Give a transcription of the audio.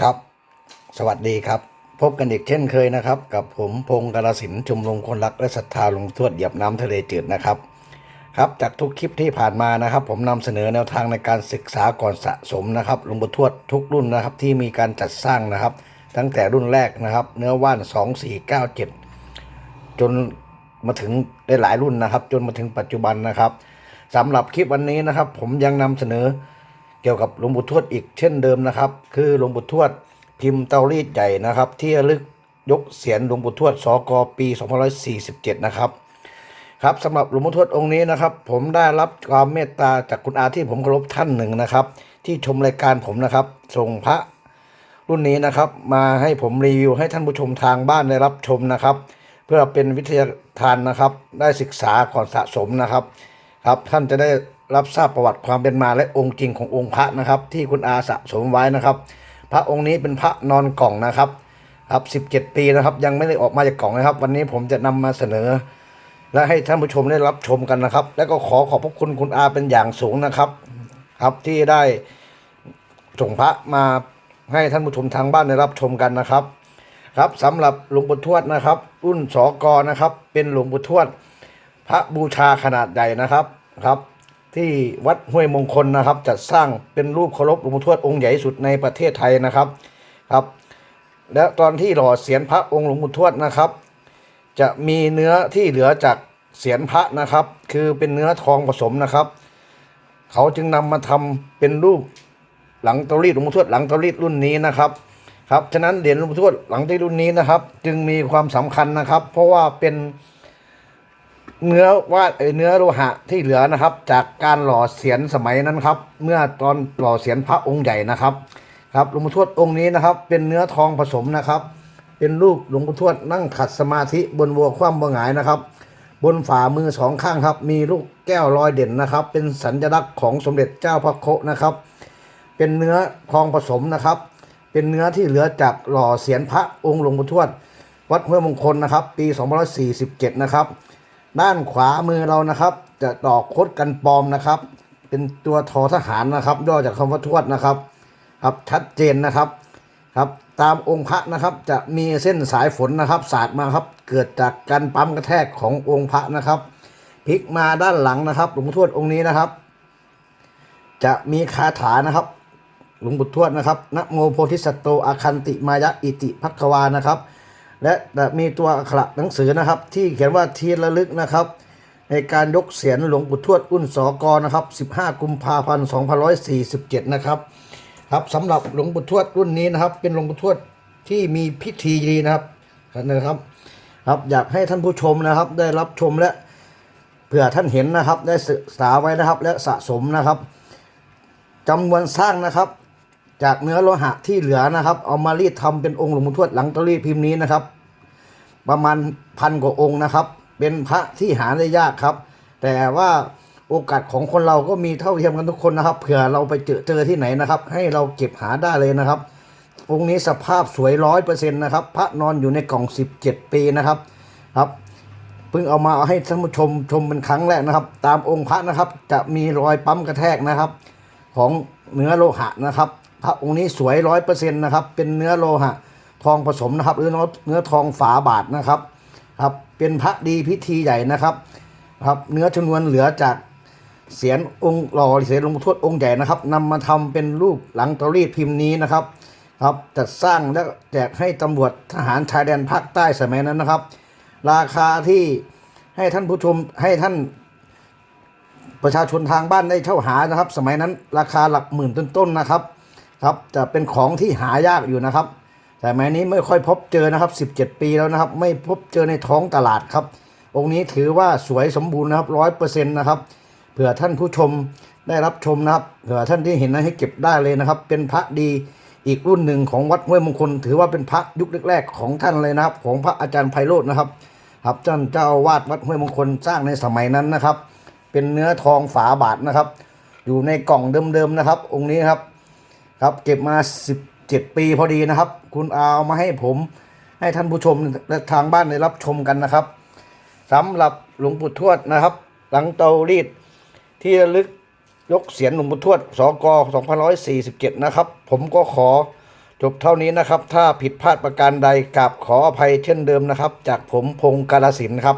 ครับ สวัสดีครับ พบกันอีกเช่นเคยนะครับ กับผมพงศ์กาลสินชุมนุมคนรักและศรัทธาหลวงทวดเหยียบน้ำทะเลจืดนะครับ ครับจากทุกคลิปที่ผ่านมานะครับ ผมนำเสนอแนวทางในการศึกษาก่อนสะสมนะครับหลวงปู่ทวดทุกรุ่นนะครับที่มีการจัดสร้างนะครับ ตั้งแต่รุ่นแรกนะครับ เนื้อว่าน 2497 จนมาถึงได้หลายรุ่นนะครับ จนมาถึงปัจจุบันนะครับสำหรับคลิปวันนี้นะครับ ผมยังนำเสนอ เกี่ยวกับหลวงปู่ทวดอีกเช่นเดิมนะครับ คือหลวงปู่ทวดพิมพ์เตารีดใหญ่นะครับ ที่ระลึกยกเสียนหลวงปู่ทวดสกปี2547 นะครับครับสำหรับหลวงปู่ทวดองค์นี้นะครับ ผมได้รับความเมตตาจากคุณอาที่ผมเคารพท่านหนึ่งนะครับ ที่ชมรายการผมนะครับ ส่งพระรุ่นนี้นะครับมาให้ผมรีวิวให้ท่านผู้ชมทางบ้านได้รับชมนะครับ เพื่อเป็นวิทยาทานนะครับ ได้ศึกษาก่อนสะสมนะครับ ครับท่านจะได้ รับทราบประวัติความเป็นมาและองค์จริงขององค์พระนะครับ ที่คุณอาสะสมไว้นะครับ พระองค์นี้เป็นพระนอนกล่องนะครับครับ17 ปีนะครับ ยังไม่ได้ออกมาจากกล่องนะครับ วันนี้ผมจะนำมาเสนอ และให้ท่านผู้ชมได้รับชมกันนะครับ และก็ขอขอบพระคุณคุณอาเป็นอย่างสูงนะครับ ครับที่ได้ส่งพระมาให้ท่านผู้ชมทางบ้านได้รับชมกันนะครับ ครับสำหรับหลวงปู่ทวดนะครับ รุ่นสอกนะครับ เป็นหลวงปู่ทวด พระบูชาขนาดใหญ่นะครับครับ ที่วัดห้วยมงคลนะครับ จัดสร้างเป็นรูปเคารพหลวงปู่ทวดองค์ใหญ่สุดในประเทศไทยนะครับครับ และตอนที่หล่อเสียนพระองค์หลวงปู่ทวดนะครับ จะมีเนื้อที่เหลือจากเสียนพระนะครับ คือเป็นเนื้อทองผสมนะครับ เขาจึงนำมาทำเป็นรูปหลังเตารีดหลวงปู่ทวดหลังเตารีดรุ่นนี้นะครับครับฉะนั้นเหรียญหลวงปู่ทวดหลังเตารีดรุ่นนี้นะครับ จึงมีความสำคัญนะครับ เพราะว่าเป็น เนื้อว่าเอ่อเนื้อโลหะที่เหลือนะครับ จากการหล่อเสียนสมัยนั้นครับ เมื่อตอนหล่อเสียนพระองค์ใหญ่นะครับ ครับหลวงปู่ทวดองค์นี้นะครับ เป็นเนื้อทองผสมนะครับ เป็นรูปหลวงปู่ทวดนั่งขัดสมาธิบนวัวคว่ำบัวหงายนะครับ บนฝ่ามือสองข้างครับ มีลูกแก้วลอยเด่นนะครับ เป็นสัญลักษณ์ของสมเด็จเจ้าพระโคนะครับ เป็นเนื้อทองผสมนะครับ เป็นเนื้อที่เหลือจากหล่อเสียนพระองค์หลวงปู่ทวด วัดห้วยมงคลนะครับ ปี 2547 นะครับ ด้านขวามือเรานะครับ จะตอกคดกันปลอมนะครับ เป็นตัวทอทหารนะครับย่อจากคำว่าทวดนะครับ ครับชัดเจนนะครับครับตามองค์พระนะครับจะมีเส้นสายฝนนะครับ สาดมาครับ เกิดจากการปั๊มกระแทกขององค์พระนะครับพลิกมาด้านหลังนะครับ หลวงพ่อทวดองค์นี้นะครับ จะมีคาถานะครับ หลวงปู่ทวดนะครับนะโมโพธิสัตโตอาคันติมายะอิติภัควานะครับ และมีตัวอักขระหนังสือนะครับ ที่เขียนว่าทีระลึกนะครับ ในการยกเสียนหลวงปู่ทวดรุ่นสอกนะครับ 15 กุมภาพันธ์2547 นะครับครับสำหรับหลวงปู่ทวดรุ่นนี้นะครับ เป็นหลวงปู่ทวดที่มีพิธีดีนะครับนะครับครับอยากให้ท่านผู้ชมนะครับ ได้รับชมและเผื่อท่านเห็นนะครับ ได้ศึกษาไว้นะครับ และสะสมนะครับจำนวนสร้างนะครับ จากเนื้อโลหะที่เหลือนะครับ เอามารีดทำเป็นองค์หลวงปู่ทวดหลังตารีพิมพ์นี้นะครับ ประมาณพันกว่าองค์นะครับ เป็นพระที่หาได้ยากครับ แต่ว่าโอกาสของคนเราก็มีเท่าเทียมกันทุกคนนะครับ เผื่อเราไปเจอเจอที่ไหนนะครับ ให้เราเก็บหาได้เลยนะครับองค์นี้สภาพสวยร้อยเปอร์เซ็นต์นะครับ พระนอนอยู่ในกล่องสิบเจ็ดปีนะครับครับเพิ่งเอามาให้ท่านผู้ชมชมเป็นครั้งแรกนะครับ ตามองค์พระนะครับ จะมีรอยปั๊มกระแทกนะครับ ของเนื้อโลหะนะครับ พระองค์นี้สวยร้อยเปอร์เซ็นต์นะครับ เป็นเนื้อโลหะทองผสมนะครับ หรือเนื้อทองฝาบาทนะครับครับ เป็นพระดีพิธีใหญ่นะครับ ครับ เนื้อชนวนเหลือจากเสียนองค์หล่อเสียนหลวงทวดองค์ใหญ่นะครับนำมาทำเป็นรูปหลังตรีดพิมพ์นี้นะครับ ครับจัดสร้างและแจกให้ตำรวจทหารชายแดนภาคใต้สมัยนั้นนะครับ ราคาที่ให้ท่านผู้ชมให้ท่านประชาชนทางบ้านได้เช่าหานะครับ สมัยนั้นราคาหลักหมื่นต้นๆนะครับ ครับจะเป็นของที่หายากอยู่นะครับ แต่สมัยนี้ไม่ค่อยพบเจอนะครับ 17 ปีแล้วนะครับ ไม่พบเจอในท้องตลาดครับ องค์นี้ถือว่าสวยสมบูรณ์นะครับร้อยเปอร์เซ็นต์นะครับเผื่อท่านผู้ชมได้รับชมนะครับเผื่อท่านที่เห็นนะให้เก็บได้เลยนะครับ เป็นพระดีอีกรุ่นหนึ่งของวัดห้วยมงคล ถือว่าเป็นพระยุคแรกๆของท่านเลยนะครับ ของพระอาจารย์ไพโรจน์นะครับครับท่านเจ้าอาวาดวัดห้วยมงคลสร้างในสมัยนั้นนะครับ เป็นเนื้อทองฝาบาทนะครับ อยู่ในกล่องเดิมๆนะครับ องค์นี้ครับ ครับเก็บมา 17 ปีพอดีนะครับ คุณเอามาให้ผมให้ท่านผู้ชมและทางบ้านได้รับชมกันนะครับสำหรับหลวงปู่ทวดนะครับ หลังเตารีดที่ระลึกยกเสียนหลวงปู่ทวดสก2547 นะครับ ผมก็ขอจบเท่านี้นะครับ ถ้าผิดพลาดประการใดกราบขออภัยเช่นเดิมนะครับ จากผมพงศ์กาลสินครับ